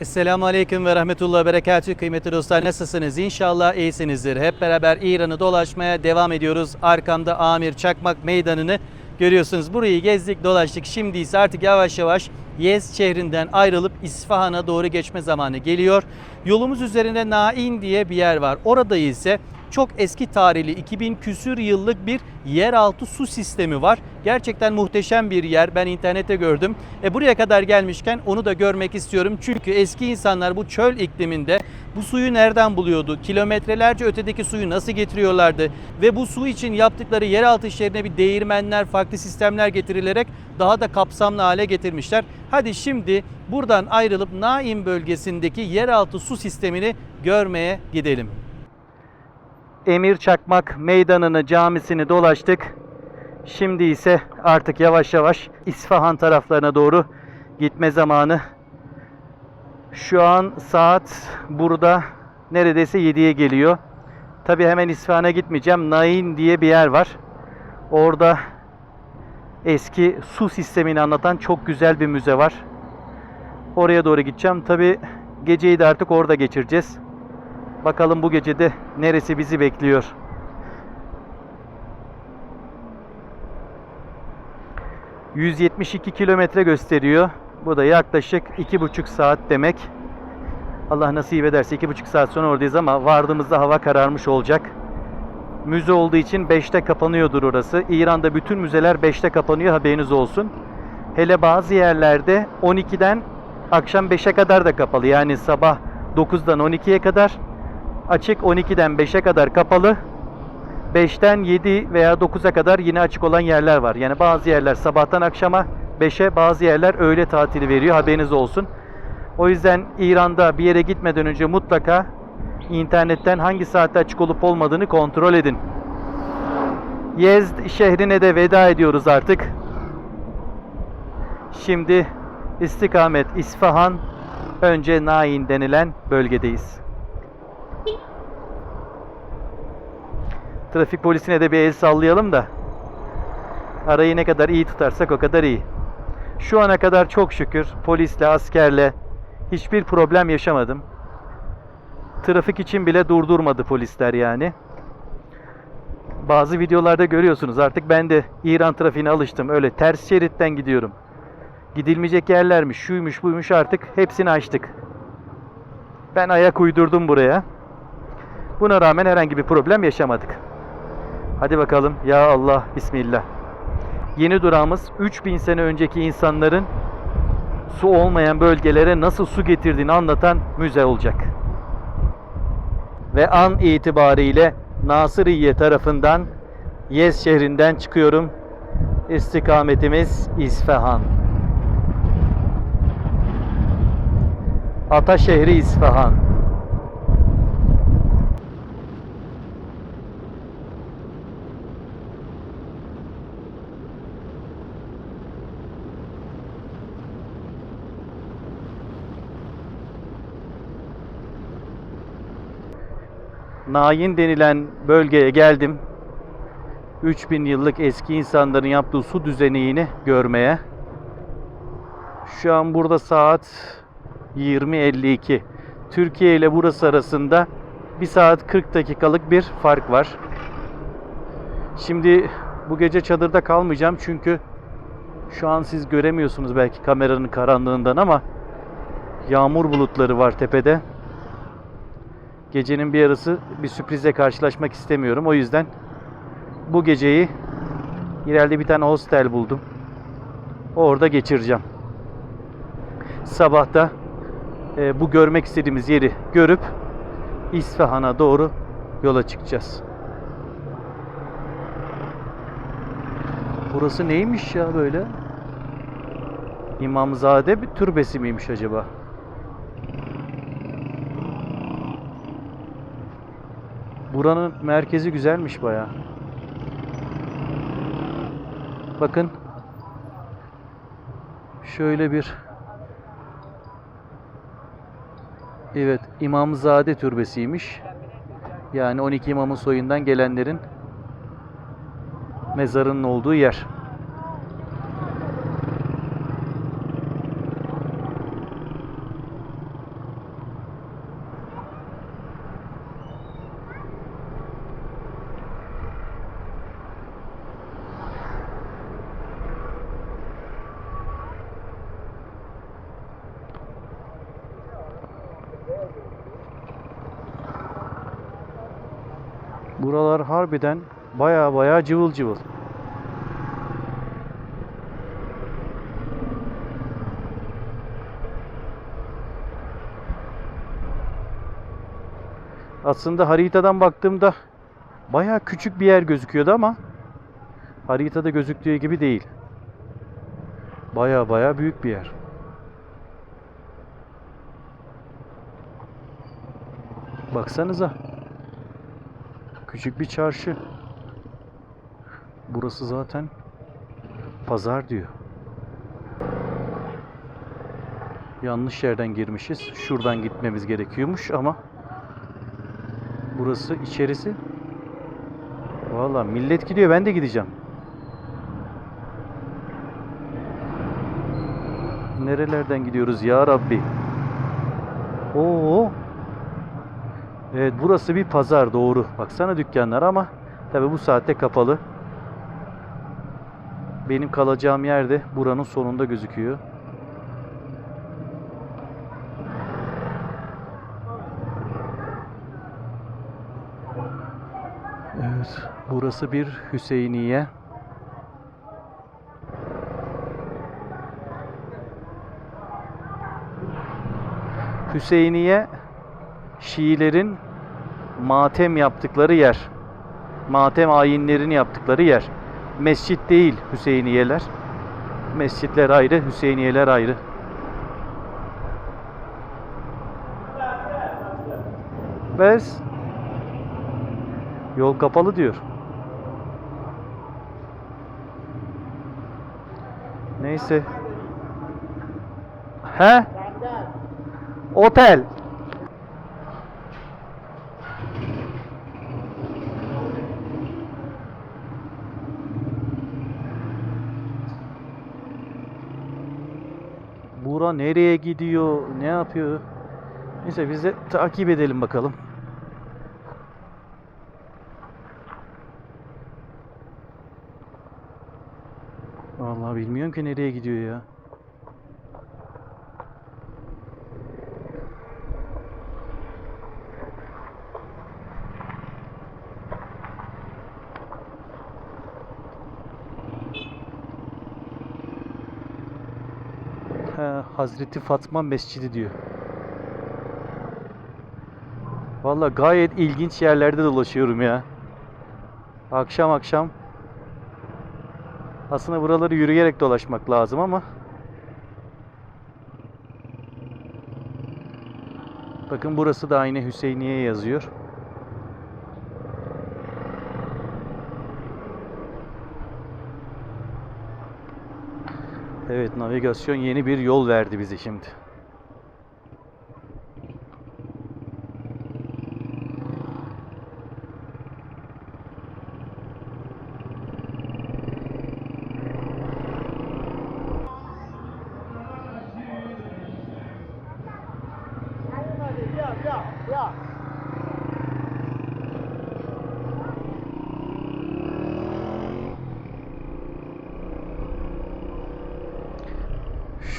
Esselamu Aleyküm ve Rahmetullah ve Berekatü. Kıymetli dostlar nasılsınız? İnşallah iyisinizdir. Hep beraber İran'ı dolaşmaya devam ediyoruz. Arkamda Amir Çakmak Meydanı'nı görüyorsunuz. Burayı gezdik dolaştık. Şimdi ise artık yavaş yavaş Yez şehrinden ayrılıp İsfahan'a doğru geçme zamanı geliyor. Yolumuz üzerinde Nain diye bir yer var. Orada ise çok eski tarihli 2000 küsür yıllık bir yeraltı su sistemi var. Gerçekten muhteşem bir yer. Ben internette gördüm. E buraya kadar gelmişken onu da görmek istiyorum. Çünkü eski insanlar bu çöl ikliminde bu suyu nereden buluyordu? Kilometrelerce ötedeki suyu nasıl getiriyorlardı? Ve bu su için yaptıkları yeraltı işlerine bir değirmenler, farklı sistemler getirilerek daha da kapsamlı hale getirmişler. Hadi şimdi buradan ayrılıp Naim bölgesindeki yeraltı su sistemini görmeye gidelim. Emir Çakmak Meydanı'nı camisini dolaştık. Şimdi ise artık yavaş yavaş İsfahan taraflarına doğru gitme zamanı. Şu an saat burada neredeyse 7'ye geliyor. Tabi hemen İsfahan'a gitmeyeceğim. Nain diye bir yer var. Orada eski su sistemini anlatan çok güzel bir müze var. Oraya doğru gideceğim. Tabi geceyi de artık orada geçireceğiz. Bakalım bu gecede neresi bizi bekliyor. ...172 kilometre gösteriyor. Bu da yaklaşık iki buçuk saat demek. Allah nasip ederse iki buçuk saat sonra oradayız ama vardığımızda hava kararmış olacak. Müze olduğu için 5'te kapanıyordur orası. İran'da bütün müzeler 5'te kapanıyor haberiniz olsun. Hele bazı yerlerde 12'den akşam 5'e kadar da kapalı. Yani sabah 9'dan 12'ye kadar açık 12'den 5'e kadar kapalı. 5'ten 7 veya 9'a kadar yine açık olan yerler var. Yani bazı yerler sabahtan akşama 5'e bazı yerler öğle tatili veriyor haberiniz olsun. O yüzden İran'da bir yere gitmeden önce mutlaka internetten hangi saatte açık olup olmadığını kontrol edin. Yezd şehrine de veda ediyoruz artık. Şimdi istikamet İsfahan, önce Nain denilen bölgedeyiz. Trafik polisine de bir el sallayalım da arayı ne kadar iyi tutarsak o kadar iyi. Şu ana kadar çok şükür polisle, askerle hiçbir problem yaşamadım. Trafik için bile durdurmadı polisler yani. Bazı videolarda görüyorsunuz artık ben de İran trafiğine alıştım. Öyle ters şeritten gidiyorum. Gidilmeyecek yerlermiş, şuymuş, buymuş artık hepsini açtık. Ben ayak uydurdum buraya. Buna rağmen herhangi bir problem yaşamadık. Hadi bakalım. Ya Allah, Bismillah. Yeni durağımız 3000 sene önceki insanların su olmayan bölgelere nasıl su getirdiğini anlatan müze olacak. Ve an itibariyle Nasiriye tarafından Yez şehrinden çıkıyorum. İstikametimiz İsfahan. Ata şehri İsfahan. Nayin denilen bölgeye geldim. 3000 yıllık eski insanların yaptığı su düzenini görmeye. Şu an burada saat 20.52. Türkiye ile burası arasında 1 saat 40 dakikalık bir fark var. Şimdi bu gece çadırda kalmayacağım çünkü şu an siz göremiyorsunuz belki kameranın karanlığından ama yağmur bulutları var tepede. Gecenin bir yarısı bir sürprize karşılaşmak istemiyorum. O yüzden bu geceyi ileride bir tane hostel buldum. Orada geçireceğim. Sabahta e, bu görmek istediğimiz yeri görüp İsfahan'a doğru yola çıkacağız. Burası neymiş ya böyle? İmamzade bir türbesi miymiş acaba? Buranın merkezi güzelmiş baya. Bakın. Şöyle bir Evet, İmamzade türbesiymiş. Yani 12 imamın soyundan gelenlerin mezarının olduğu yer. Buralar harbiden baya baya cıvıl cıvıl. Aslında haritadan baktığımda baya küçük bir yer gözüküyordu ama haritada gözüktüğü gibi değil. Baya baya büyük bir yer. Baksanıza. Küçük bir çarşı. Burası zaten pazar diyor. Yanlış yerden girmişiz. Şuradan gitmemiz gerekiyormuş ama burası içerisi. Valla millet gidiyor ben de gideceğim. Nerelerden gidiyoruz ya Rabbi? Oo. Evet burası bir pazar doğru. Baksana dükkanlar ama tabi bu saatte kapalı. Benim kalacağım yerde buranın sonunda gözüküyor. Evet, burası bir Hüseyiniye. Hüseyiniye Şiilerin matem yaptıkları yer. Matem ayinlerini yaptıkları yer. Mescit değil Hüseyiniyeler. Mescitler ayrı, Hüseyiniyeler ayrı. Bes. Yol kapalı diyor. Neyse. He? Otel. Bura nereye gidiyor? Ne yapıyor? Neyse biz de takip edelim bakalım. Vallahi bilmiyorum ki nereye gidiyor ya. He, Hazreti Fatma Mescidi diyor. Vallahi gayet ilginç yerlerde dolaşıyorum ya. Akşam akşam. Aslında buraları yürüyerek dolaşmak lazım ama. Bakın burası da aynı Hüseyniye yazıyor. Evet navigasyon yeni bir yol verdi bize şimdi.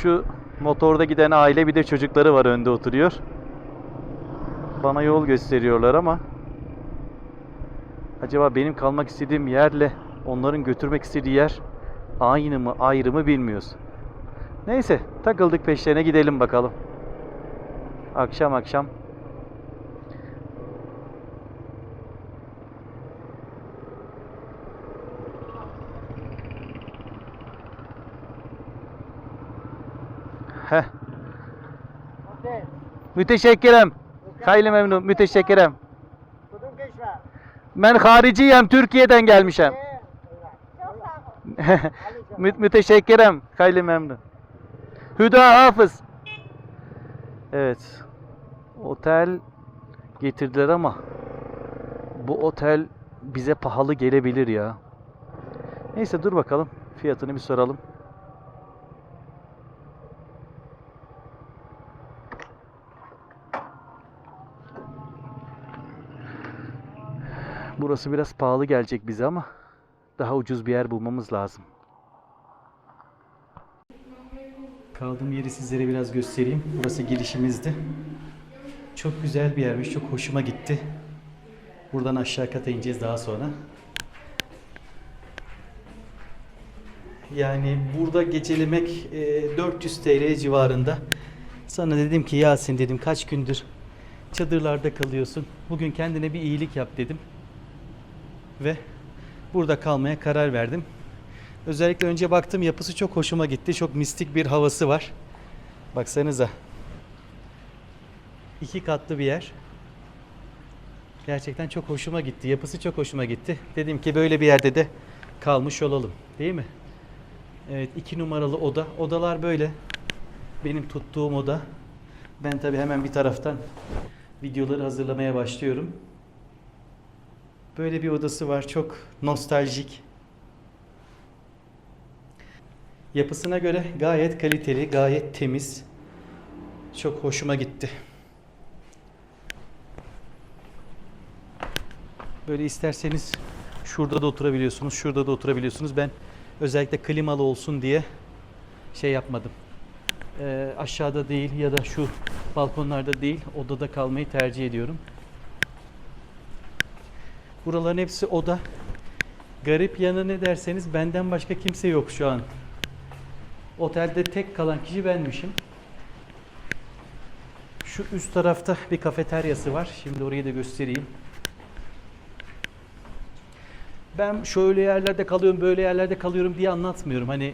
Şu motorda giden aile bir de çocukları var önde oturuyor. Bana yol gösteriyorlar ama acaba benim kalmak istediğim yerle onların götürmek istediği yer aynı mı ayrı mı bilmiyoruz. Neyse takıldık peşlerine gidelim bakalım. Akşam akşam Müteşekkirim. Hayli memnun. Müteşekkirim. Ben hariciyim. Türkiye'den gelmişim. Mü müteşekkirim. Hayli memnun. Hüda Hafız. Evet. Otel getirdiler ama bu otel bize pahalı gelebilir ya. Neyse dur bakalım. Fiyatını bir soralım. Burası biraz pahalı gelecek bize ama daha ucuz bir yer bulmamız lazım. Kaldığım yeri sizlere biraz göstereyim. Burası girişimizdi. Çok güzel bir yermiş. Çok hoşuma gitti. Buradan aşağı kata ineceğiz daha sonra. Yani burada gecelemek e, 400 TL civarında. Sana dedim ki Yasin dedim kaç gündür çadırlarda kalıyorsun. Bugün kendine bir iyilik yap dedim. Ve burada kalmaya karar verdim. Özellikle önce baktım yapısı çok hoşuma gitti. Çok mistik bir havası var. Baksanıza. İki katlı bir yer. Gerçekten çok hoşuma gitti. Yapısı çok hoşuma gitti. Dedim ki böyle bir yerde de kalmış olalım. Değil mi? Evet iki numaralı oda. Odalar böyle. Benim tuttuğum oda. Ben tabi hemen bir taraftan videoları hazırlamaya başlıyorum. Böyle bir odası var. Çok nostaljik. Yapısına göre gayet kaliteli, gayet temiz. Çok hoşuma gitti. Böyle isterseniz şurada da oturabiliyorsunuz, şurada da oturabiliyorsunuz. Ben özellikle klimalı olsun diye şey yapmadım. Ee, aşağıda değil ya da şu balkonlarda değil, odada kalmayı tercih ediyorum. Buraların hepsi oda. Garip yanı ne derseniz benden başka kimse yok şu an. Otelde tek kalan kişi benmişim. Şu üst tarafta bir kafeteryası var. Şimdi orayı da göstereyim. Ben şöyle yerlerde kalıyorum, böyle yerlerde kalıyorum diye anlatmıyorum. Hani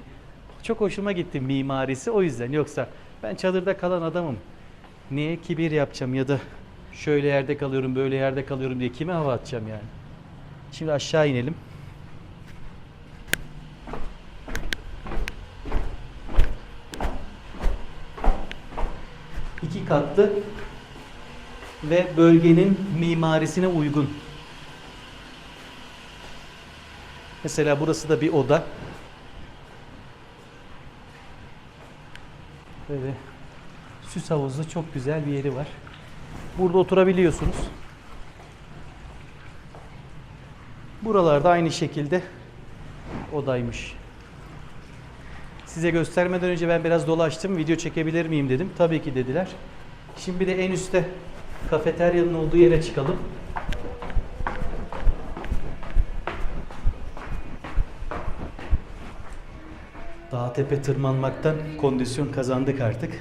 çok hoşuma gitti mimarisi o yüzden. Yoksa ben çadırda kalan adamım. Niye kibir yapacağım ya da şöyle yerde kalıyorum, böyle yerde kalıyorum diye kime hava atacağım yani. Şimdi aşağı inelim. İki katlı ve bölgenin mimarisine uygun. Mesela burası da bir oda. Böyle süs havuzlu çok güzel bir yeri var. Burada oturabiliyorsunuz. Buralarda aynı şekilde odaymış. Size göstermeden önce ben biraz dolaştım. Video çekebilir miyim dedim. Tabii ki dediler. Şimdi de en üstte kafeteryanın olduğu yere çıkalım. Dağ tepe tırmanmaktan kondisyon kazandık artık.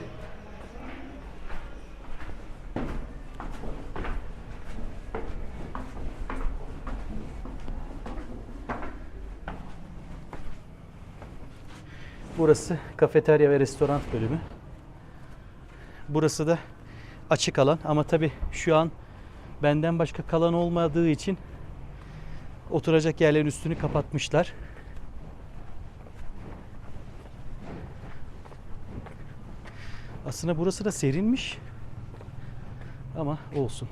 Burası kafeterya ve restoran bölümü. Burası da açık alan ama tabi şu an benden başka kalan olmadığı için oturacak yerlerin üstünü kapatmışlar. Aslında burası da serinmiş. Ama olsun.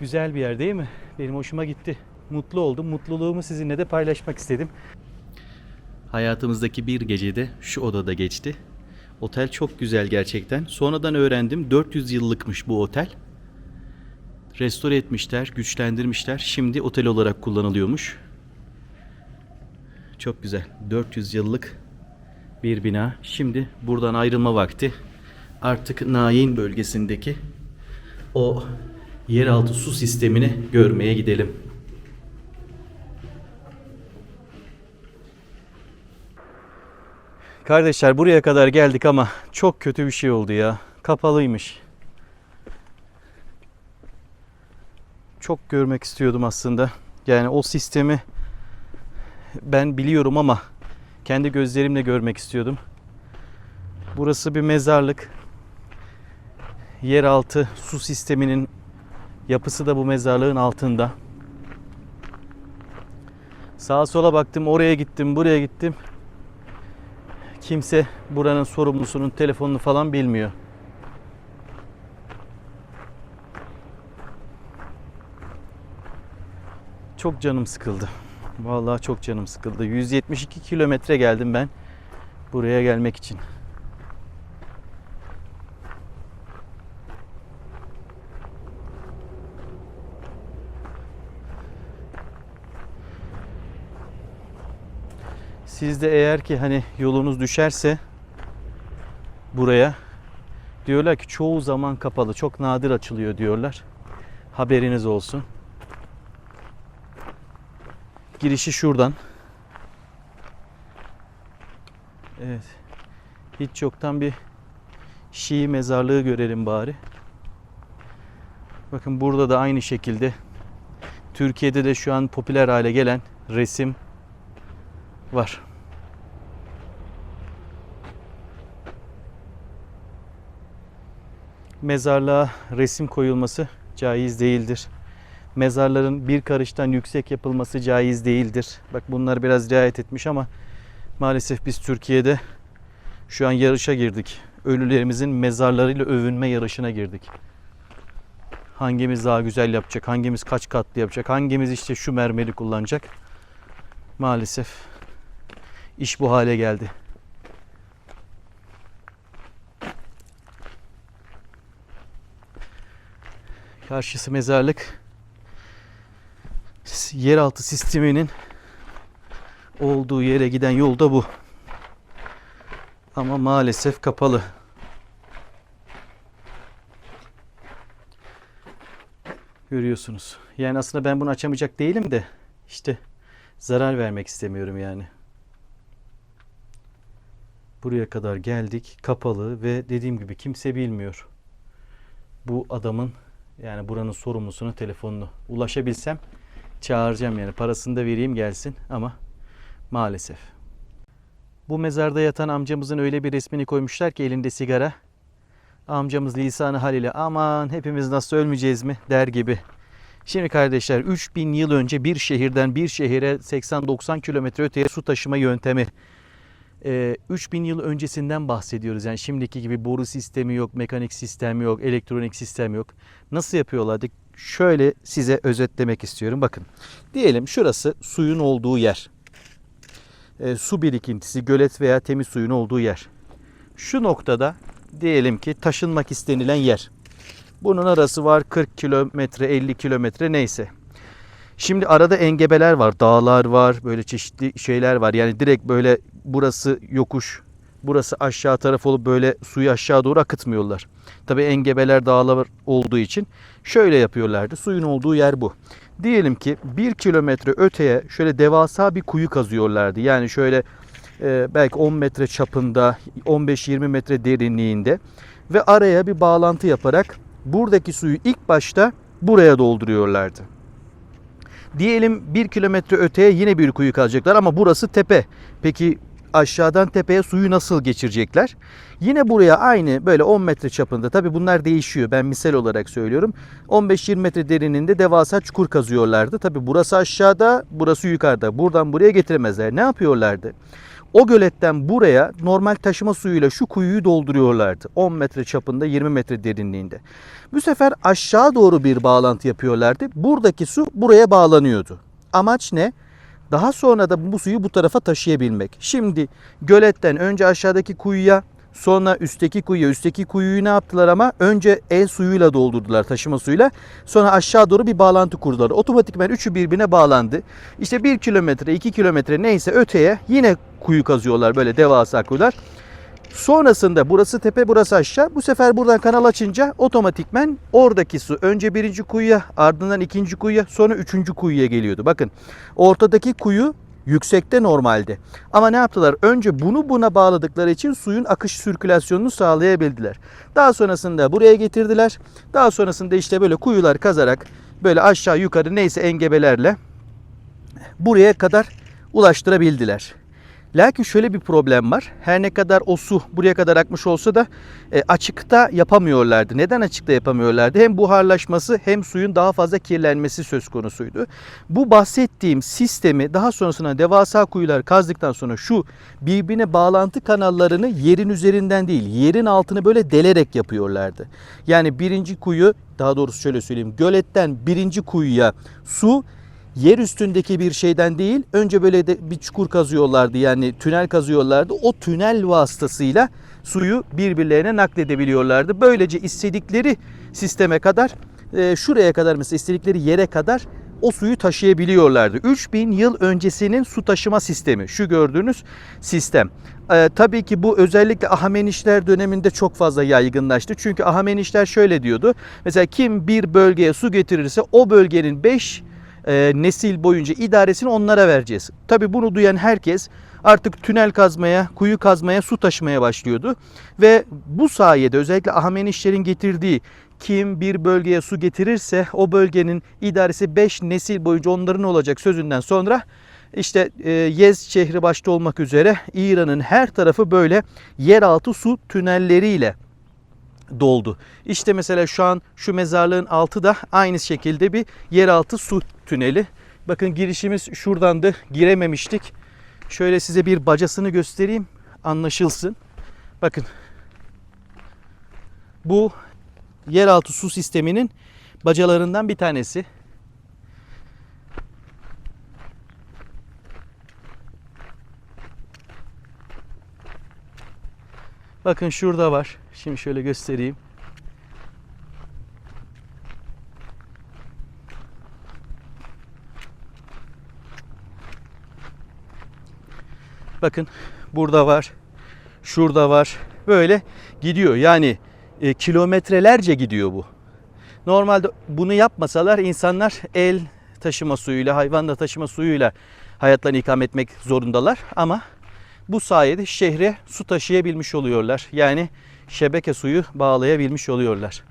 Güzel bir yer değil mi? Benim hoşuma gitti. Mutlu oldum. Mutluluğumu sizinle de paylaşmak istedim. Hayatımızdaki bir gecede şu odada geçti. Otel çok güzel gerçekten. Sonradan öğrendim 400 yıllıkmış bu otel. Restore etmişler, güçlendirmişler. Şimdi otel olarak kullanılıyormuş. Çok güzel. 400 yıllık bir bina. Şimdi buradan ayrılma vakti. Artık Nain bölgesindeki o yeraltı su sistemini görmeye gidelim. Kardeşler buraya kadar geldik ama çok kötü bir şey oldu ya. Kapalıymış. Çok görmek istiyordum aslında. Yani o sistemi ben biliyorum ama kendi gözlerimle görmek istiyordum. Burası bir mezarlık. Yeraltı su sisteminin yapısı da bu mezarlığın altında. Sağa sola baktım, oraya gittim, buraya gittim. Kimse buranın sorumlusunun telefonunu falan bilmiyor. Çok canım sıkıldı. Vallahi çok canım sıkıldı. 172 kilometre geldim ben buraya gelmek için. Siz de eğer ki hani yolunuz düşerse buraya Diyorlar ki çoğu zaman kapalı. Çok nadir açılıyor diyorlar. Haberiniz olsun. Girişi şuradan. Evet. Hiç yoktan bir Şii mezarlığı görelim bari. Bakın burada da aynı şekilde Türkiye'de de şu an popüler hale gelen resim var. Mezarlığa resim koyulması caiz değildir. Mezarların bir karıştan yüksek yapılması caiz değildir. Bak bunlar biraz riayet etmiş ama maalesef biz Türkiye'de şu an yarışa girdik. Ölülerimizin mezarlarıyla övünme yarışına girdik. Hangimiz daha güzel yapacak, hangimiz kaç katlı yapacak, hangimiz işte şu mermeri kullanacak. Maalesef iş bu hale geldi. Karşısı mezarlık. Yeraltı sisteminin olduğu yere giden yol da bu. Ama maalesef kapalı. Görüyorsunuz. Yani aslında ben bunu açamayacak değilim de işte zarar vermek istemiyorum yani. Buraya kadar geldik. Kapalı ve dediğim gibi kimse bilmiyor. Bu adamın yani buranın sorumlusunu telefonunu ulaşabilsem çağıracağım yani parasını da vereyim gelsin ama maalesef. Bu mezarda yatan amcamızın öyle bir resmini koymuşlar ki elinde sigara. Amcamız lisanı haliyle aman hepimiz nasıl ölmeyeceğiz mi der gibi. Şimdi kardeşler 3000 yıl önce bir şehirden bir şehire 80-90 kilometre öteye su taşıma yöntemi. Ee, 3000 yıl öncesinden bahsediyoruz. Yani şimdiki gibi boru sistemi yok, mekanik sistem yok, elektronik sistem yok. Nasıl yapıyorlardı? Şöyle size özetlemek istiyorum. Bakın diyelim şurası suyun olduğu yer. Ee, su birikintisi, gölet veya temiz suyun olduğu yer. Şu noktada diyelim ki taşınmak istenilen yer. Bunun arası var 40 kilometre 50 kilometre neyse. Şimdi arada engebeler var, dağlar var, böyle çeşitli şeyler var. Yani direkt böyle burası yokuş, burası aşağı taraf olup böyle suyu aşağı doğru akıtmıyorlar. Tabi engebeler dağlar olduğu için şöyle yapıyorlardı. Suyun olduğu yer bu. Diyelim ki bir kilometre öteye şöyle devasa bir kuyu kazıyorlardı. Yani şöyle e, belki 10 metre çapında, 15-20 metre derinliğinde ve araya bir bağlantı yaparak buradaki suyu ilk başta buraya dolduruyorlardı. Diyelim bir kilometre öteye yine bir kuyu kazacaklar ama burası tepe. Peki aşağıdan tepeye suyu nasıl geçirecekler? Yine buraya aynı böyle 10 metre çapında tabi bunlar değişiyor ben misal olarak söylüyorum. 15-20 metre derinliğinde devasa çukur kazıyorlardı. Tabi burası aşağıda burası yukarıda buradan buraya getiremezler. Ne yapıyorlardı? O göletten buraya normal taşıma suyuyla şu kuyuyu dolduruyorlardı. 10 metre çapında 20 metre derinliğinde. Bu sefer aşağı doğru bir bağlantı yapıyorlardı. Buradaki su buraya bağlanıyordu. Amaç ne? Daha sonra da bu suyu bu tarafa taşıyabilmek. Şimdi göletten önce aşağıdaki kuyuya sonra üstteki kuyuya üstteki kuyuyu ne yaptılar ama önce el suyuyla doldurdular taşıma suyuyla. Sonra aşağı doğru bir bağlantı kurdular. Otomatikman üçü birbirine bağlandı. İşte bir kilometre iki kilometre neyse öteye yine kuyu kazıyorlar böyle devasa kuyular. Sonrasında burası tepe burası aşağı. Bu sefer buradan kanal açınca otomatikmen oradaki su önce birinci kuyuya ardından ikinci kuyuya sonra üçüncü kuyuya geliyordu. Bakın ortadaki kuyu yüksekte normalde. Ama ne yaptılar? Önce bunu buna bağladıkları için suyun akış sirkülasyonunu sağlayabildiler. Daha sonrasında buraya getirdiler. Daha sonrasında işte böyle kuyular kazarak böyle aşağı yukarı neyse engebelerle buraya kadar ulaştırabildiler. Lakin şöyle bir problem var. Her ne kadar o su buraya kadar akmış olsa da e, açıkta yapamıyorlardı. Neden açıkta yapamıyorlardı? Hem buharlaşması hem suyun daha fazla kirlenmesi söz konusuydu. Bu bahsettiğim sistemi daha sonrasında devasa kuyular kazdıktan sonra şu birbirine bağlantı kanallarını yerin üzerinden değil yerin altını böyle delerek yapıyorlardı. Yani birinci kuyu daha doğrusu şöyle söyleyeyim göletten birinci kuyuya su yer üstündeki bir şeyden değil önce böyle de bir çukur kazıyorlardı yani tünel kazıyorlardı. O tünel vasıtasıyla suyu birbirlerine nakledebiliyorlardı. Böylece istedikleri sisteme kadar e, şuraya kadar mesela istedikleri yere kadar o suyu taşıyabiliyorlardı. 3000 yıl öncesinin su taşıma sistemi. Şu gördüğünüz sistem. Ee, tabii ki bu özellikle Ahamenişler döneminde çok fazla yaygınlaştı. Çünkü Ahamenişler şöyle diyordu. Mesela kim bir bölgeye su getirirse o bölgenin 5 e, nesil boyunca idaresini onlara vereceğiz. Tabii bunu duyan herkes artık tünel kazmaya, kuyu kazmaya, su taşımaya başlıyordu. Ve bu sayede özellikle Ahamenişlerin getirdiği kim bir bölgeye su getirirse o bölgenin idaresi 5 nesil boyunca onların olacak sözünden sonra işte e, Yez şehri başta olmak üzere İran'ın her tarafı böyle yeraltı su tünelleriyle doldu. İşte mesela şu an şu mezarlığın altı da aynı şekilde bir yeraltı su tüneli. Bakın girişimiz şuradandı. Girememiştik. Şöyle size bir bacasını göstereyim. Anlaşılsın. Bakın. Bu yeraltı su sisteminin bacalarından bir tanesi. Bakın şurada var. Şimdi şöyle göstereyim. Bakın burada var. Şurada var. Böyle gidiyor. Yani e, kilometrelerce gidiyor bu. Normalde bunu yapmasalar insanlar el taşıma suyuyla, hayvanla taşıma suyuyla hayatlarını ikame etmek zorundalar. Ama bu sayede şehre su taşıyabilmiş oluyorlar. Yani şebeke suyu bağlayabilmiş oluyorlar.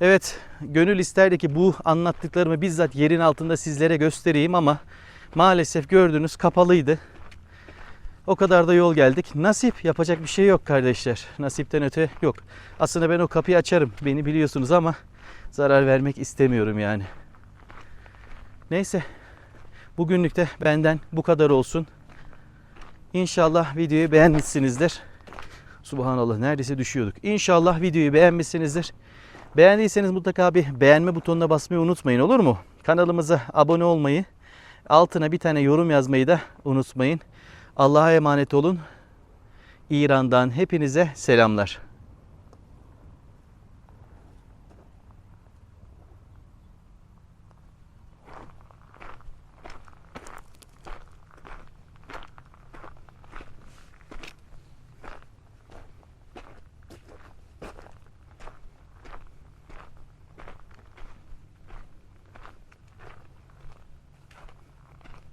Evet, gönül isterdi ki bu anlattıklarımı bizzat yerin altında sizlere göstereyim ama maalesef gördünüz kapalıydı. O kadar da yol geldik. Nasip yapacak bir şey yok kardeşler. Nasipten öte yok. Aslında ben o kapıyı açarım. Beni biliyorsunuz ama zarar vermek istemiyorum yani. Neyse. Bugünlük de benden bu kadar olsun. İnşallah videoyu beğenmişsinizdir. Subhanallah neredeyse düşüyorduk. İnşallah videoyu beğenmişsinizdir. Beğendiyseniz mutlaka bir beğenme butonuna basmayı unutmayın olur mu? Kanalımıza abone olmayı, altına bir tane yorum yazmayı da unutmayın. Allah'a emanet olun. İran'dan hepinize selamlar.